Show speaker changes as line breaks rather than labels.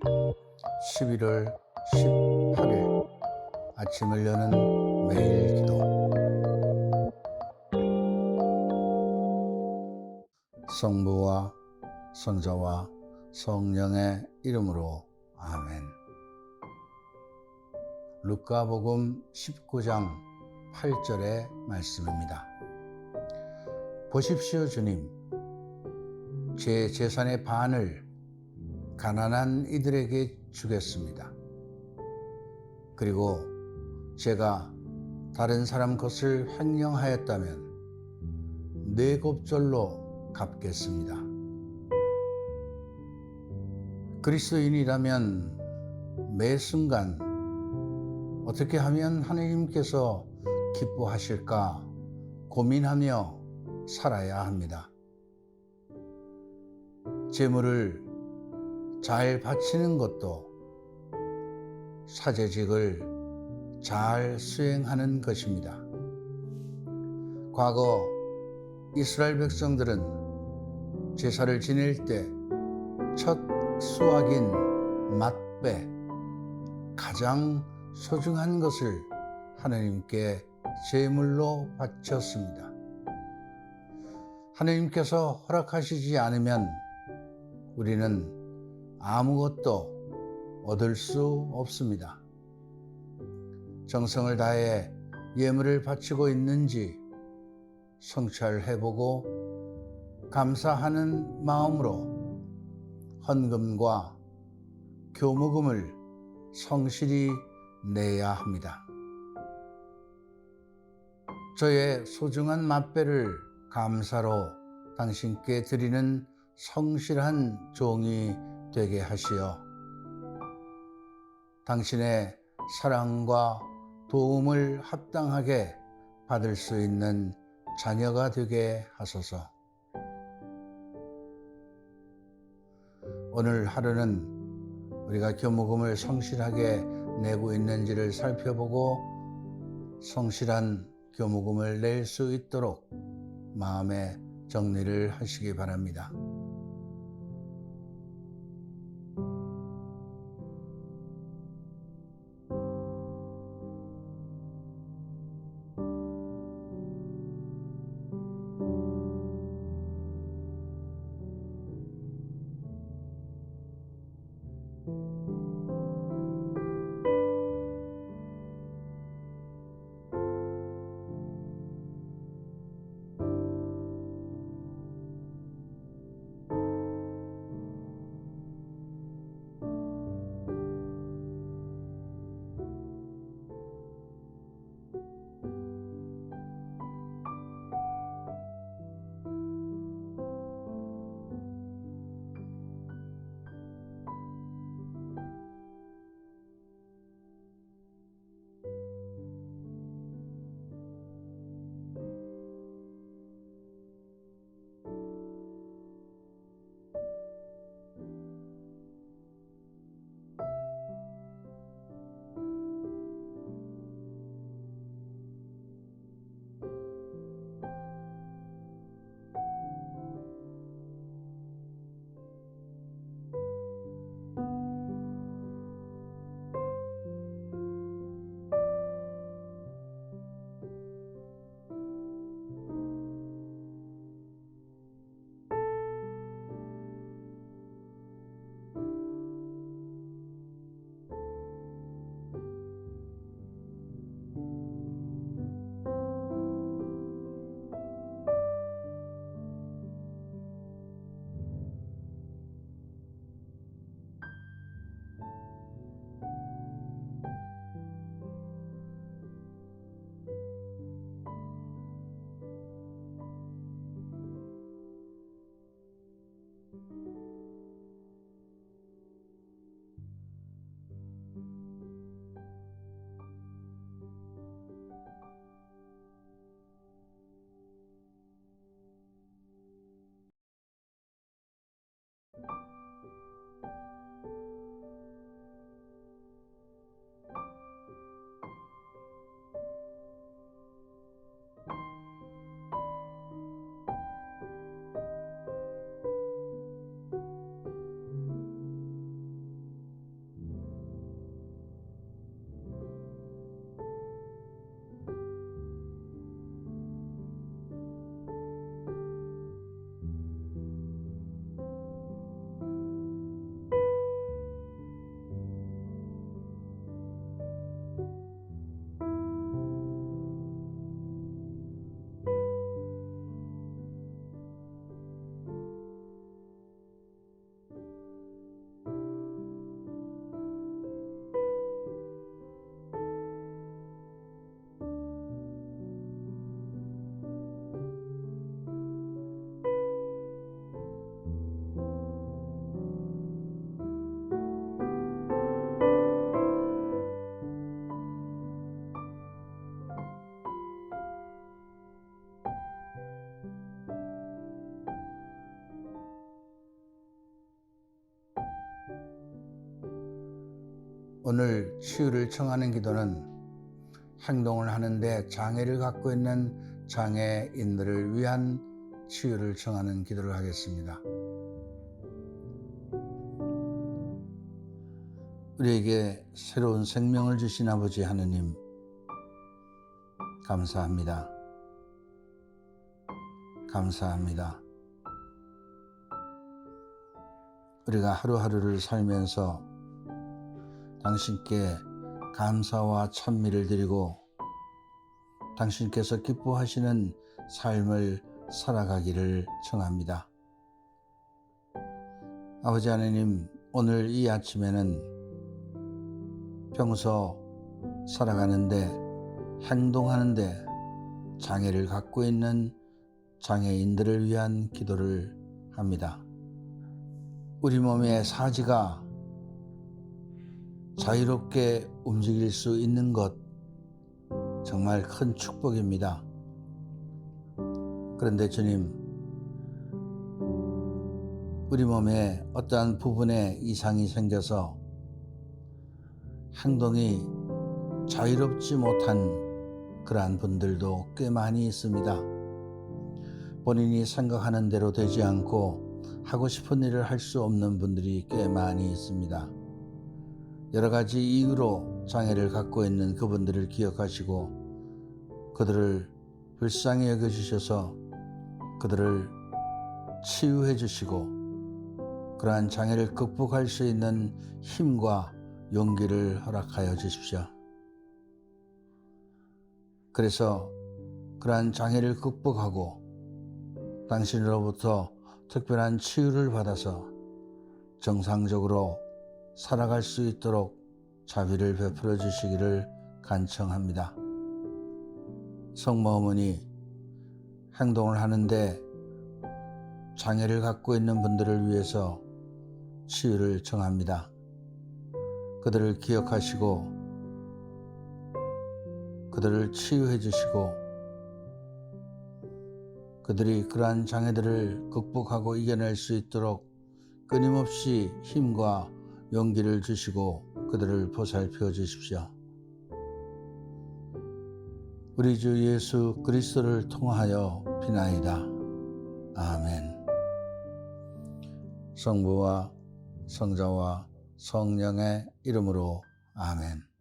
11월 18일 아침을 여는 매일 기도 성부와 성자와 성령의 이름으로 아멘. 루카복음 19장 8절의 말씀입니다. 보십시오, 주님. 제 재산의 반을 가난한 이들에게 주겠습니다. 그리고 제가 다른 사람 것을 횡령하였다면 네 곱절로 갚겠습니다. 그리스도인이라면 매 순간 어떻게 하면 하나님께서 기뻐하실까 고민하며 살아야 합니다. 재물을 잘 바치는 것도 사제직을 잘 수행하는 것입니다. 과거 이스라엘 백성들은 제사를 지낼 때 첫 수확인 맛배 가장 소중한 것을 하나님께 제물로 바쳤습니다. 하나님께서 허락하시지 않으면 우리는 아무것도 얻을 수 없습니다. 정성을 다해 예물을 바치고 있는지 성찰해보고 감사하는 마음으로 헌금과 교무금을 성실히 내야 합니다. 저의 소중한 맛배를 감사로 당신께 드리는 성실한 종이 되게 하시어 당신의 사랑과 도움을 합당하게 받을 수 있는 자녀가 되게 하소서. 오늘 하루는 우리가 교무금을 성실하게 내고 있는지를 살펴보고 성실한 교무금을 낼 수 있도록 마음의 정리를 하시기 바랍니다. 오늘 치유를 청하는 기도는 행동을 하는데 장애를 갖고 있는 장애인들을 위한 치유를 청하는 기도를 하겠습니다. 우리에게 새로운 생명을 주신 아버지 하느님, 감사합니다. 감사합니다. 우리가 하루하루를 살면서 당신께 감사와 찬미를 드리고 당신께서 기뻐하시는 삶을 살아가기를 청합니다. 아버지 하나님, 오늘 이 아침에는 평소 살아가는데 행동하는데 장애를 갖고 있는 장애인들을 위한 기도를 합니다. 우리 몸의 사지가 자유롭게 움직일 수 있는 것 정말 큰 축복입니다. 그런데 주님, 우리 몸에 어떠한 부분에 이상이 생겨서 행동이 자유롭지 못한 그러한 분들도 꽤 많이 있습니다. 본인이 생각하는 대로 되지 않고 하고 싶은 일을 할 수 없는 분들이 꽤 많이 있습니다. 여러 가지 이유로 장애를 갖고 있는 그분들을 기억하시고 그들을 불쌍히 여겨주셔서 그들을 치유해 주시고 그러한 장애를 극복할 수 있는 힘과 용기를 허락하여 주십시오. 그래서 그러한 장애를 극복하고 당신으로부터 특별한 치유를 받아서 정상적으로 살아갈 수 있도록 자비를 베풀어 주시기를 간청합니다. 성모 어머니 행동을 하는데 장애를 갖고 있는 분들을 위해서 치유를 청합니다. 그들을 기억하시고 그들을 치유해 주시고 그들이 그러한 장애들을 극복하고 이겨낼 수 있도록 끊임없이 힘과 용기를 주시고 그들을 보살펴 주십시오. 우리 주 예수 그리스도를 통하여 비나이다. 아멘. 성부와 성자와 성령의 이름으로 아멘.